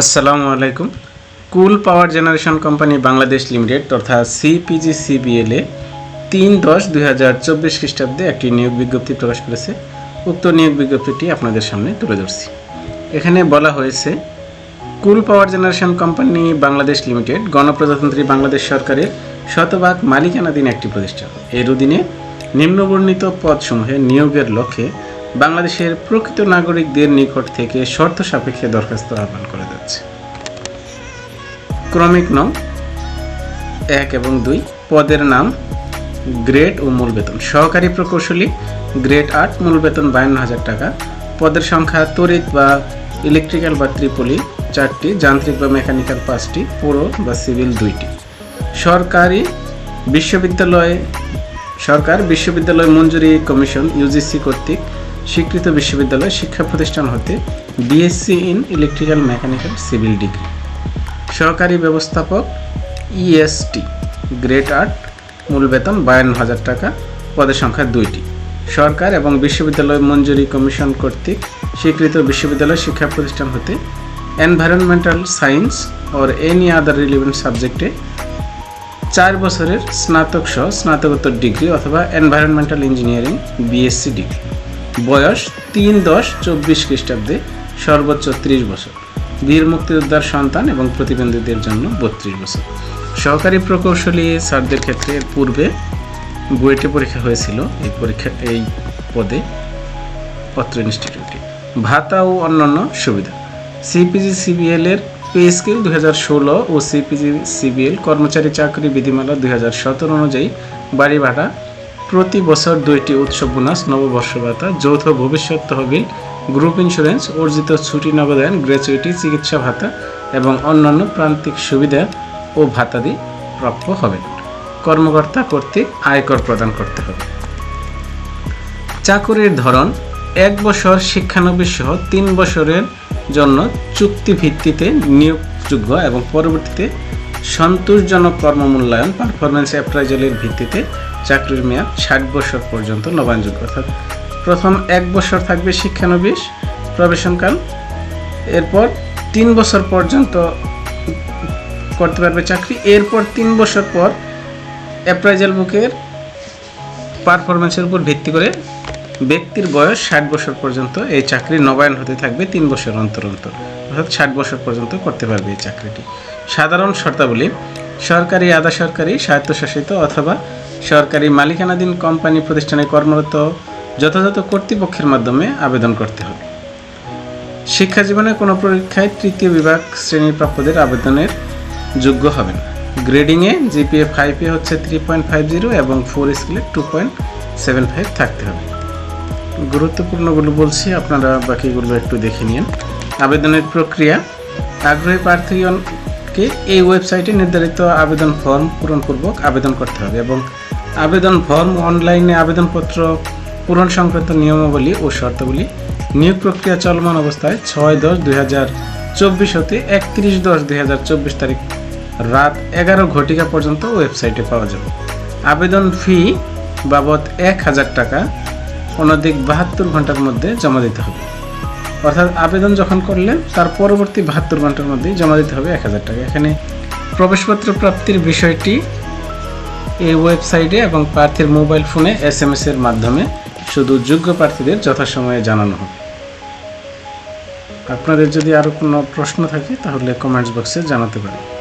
আসসালামু আলাইকুম। Coal power generation company Bangladesh limited তথা সিপিজি সিবিএল এ তিন দশ দুই হাজার চব্বিশ খ্রিস্টাব্দে একটি নিয়োগ বিজ্ঞপ্তি প্রকাশ করেছে। উক্ত নিয়োগ বিজ্ঞপ্তিটি আপনাদের সামনে তুলে ধরছি। এখানে বলা হয়েছে, cool power generation company Bangladesh limited গণপ্রজাতন্ত্রী বাংলাদেশ সরকারের শতভাগ মালিকানাধীন একটি প্রতিষ্ঠান। এর অধীনে নিম্নবর্ণিত পদসমূহে নিয়োগের লক্ষ্যে বাংলাদেশের প্রকৃত নাগরিকদের নিকট থেকে শর্ত সাপেক্ষে দরখাস্ত আহ্বান করা যাচ্ছে। ক্রমিক নং, এক এবং দুই পদের নাম গ্রেড ও মূল বেতন। সহকারী প্রকৌশলী গ্রেড আট, মূল বেতন বায়ান্ন হাজার টাকা। পদের সংখ্যা তড়িৎ বা ইলেকট্রিক্যাল বা ত্রিপলি চারটি, যান্ত্রিক বা মেকানিক্যাল পাঁচটি, পুরো বা সিভিল দুইটি। সরকারি বিশ্ববিদ্যালয় সরকার বিশ্ববিদ্যালয় মঞ্জুরি কমিশন, ইউজিসি কর্তৃক স্বীকৃত বিশ্ববিদ্যালয় শিক্ষা প্রতিষ্ঠান হতে BSc in electrical mechanical civil degree সহকারী ব্যবস্থাপক ইএসটি গ্রেড আট মূল বেতন বায়ান্ন হাজার টাকা, পদের সংখ্যা দুইটি। সরকার এবং বিশ্ববিদ্যালয় মঞ্জুরি কমিশন কর্তৃক স্বীকৃত বিশ্ববিদ্যালয় শিক্ষা প্রতিষ্ঠান হতে environmental science or any other relevant সাবজেক্টে চার বছরের স্নাতক সহ স্নাতকোত্তর ডিগ্রি অথবা এনভায়রনমেন্টাল ইঞ্জিনিয়ারিং বিএসসি ডিগ্রি বয়স তিন দশ চব্বিশ খ্রিস্টাব্দে সর্বোচ্চ ত্রিশ বছর। বীর মুক্তিযোদ্ধার সন্তান এবং প্রতিবন্ধীদের জন্য বত্রিশ বছর। সহকারী প্রকৌশলী স্যারদের ক্ষেত্রে পূর্বে বুয়েটে পরীক্ষা হয়েছিল এই পরীক্ষা, এই পদে পত্র ইনস্টিটিউটে ভাতা ও অন্যান্য সুবিধা। সিপিজি সিবিএল এর পে স্কেল দুই হাজার ষোলো ও সিপিজি সিবিএল কর্মচারী চাকরি বিধিমালা দুই হাজার সতেরো অনুযায়ী বাড়ি ভাড়া প্রতি বছর দুইটি উৎসব বোনাস নববর্ষ ভাতা যৌথ ভবিষ্যৎ তহবিল, গ্রুপ ইন্স্যুরেন্স, অর্জিত ছুটি নগদায়ন, গ্র্যাচুইটি, চিকিৎসা ভাতা এবং অন্যান্য প্রান্তিক সুবিধা ও ভাতাদি প্রাপ্য হবে। কর্মকর্তা কর্তৃক আয়কর প্রদান করতে হবে। চাকুরির ধরন, এক বছর শিক্ষানবিশ সহ তিন বছরের জন্য চুক্তি ভিত্তিতে নিয়োগযোগ্য এবং পরবর্তীতে সন্তোষজনক কর্মমূল্যায়ন পারফরমেন্স অ্যাপ্রাইজালের ভিত্তিতে চাকরির মেয়াদ ষাট বছর পর্যন্ত নবায়নযোগ্য। অর্থাৎ প্রথম এক বছর থাকবে শিক্ষানবিশ প্রবেশনকাল এরপর তিন বছর পর্যন্ত করতে পারবে চাকরি। এরপর তিন বছর পর অ্যাপ্রাইজাল বুকের পারফরমেন্সের উপর ভিত্তি করে ব্যক্তির বয়স ষাট বছর পর্যন্ত এই চাকরি নবায়ন হতে থাকবে তিন বছর অন্তর অন্তর। অর্থাৎ ষাট বছর পর্যন্ত করতে পারবে এই চাকরিটি। সাধারণ শর্তাবলী, সরকারি, আধা সরকারি, স্বায়ত্তশাসিত অথবা সরকারি মালিকানাধীন কোম্পানি প্রতিষ্ঠানে কর্মরত যথাযথ কর্তৃপক্ষের মাধ্যমে আবেদন করতে হবে। শিক্ষা জীবনে কোনো পরীক্ষায় তৃতীয় বিভাগ শ্রেণির প্রাপ্যদের আবেদনের যোগ্য হবেন গ্রেডিংয়ে জিপিএ ফাইভে হচ্ছে থ্রি পয়েন্ট ফাইভ জিরো এবং ফোর স্কেলে টু পয়েন্ট সেভেন ফাইভ থাকতে হবে। গুরুত্বপূর্ণগুলো বলছি, আপনারা বাকিগুলো একটু দেখে নিন। আবেদনের প্রক্রিয়া। আগ্রহী প্রার্থীগণকে এই ওয়েবসাইটে নির্ধারিত আবেদন ফর্ম পূরণপূর্বক আবেদন করতে হবে এবং আবেদন ফর্ম, অনলাইনে আবেদনপত্র, পূরণ সংক্রান্ত নিয়মাবলী ও শর্তাবলী। নিয়োগ প্রক্রিয়া চলমান অবস্থায় ছয় দশ দুই হাজার চব্বিশ হতে একত্রিশ দশ দুই হাজার চব্বিশ তারিখ রাত এগারো ঘটিকা পর্যন্ত ওয়েবসাইটে পাওয়া যাবে। আবেদন ফি বাবদ এক হাজার টাকা, অনধিক বাহাত্তর ঘণ্টার মধ্যে জমা দিতে হবে। অর্থাৎ আবেদন যখন করলেন, তার পরবর্তী বাহাত্তর ঘণ্টার মধ্যেই জমা দিতে হবে এক হাজার টাকা। এখানে প্রবেশপত্র প্রাপ্তির বিষয়টি এই ওয়েবসাইটে এবং প্রার্থীর মোবাইল ফোনে এস এম এর মাধ্যমে শুধু যোগ্য প্রার্থীদের যথাসময়ে জানানো হবে। আপনাদের যদি আরও কোনো প্রশ্ন থাকে, তাহলে কমেন্টস বক্সে জানাতে পারেন।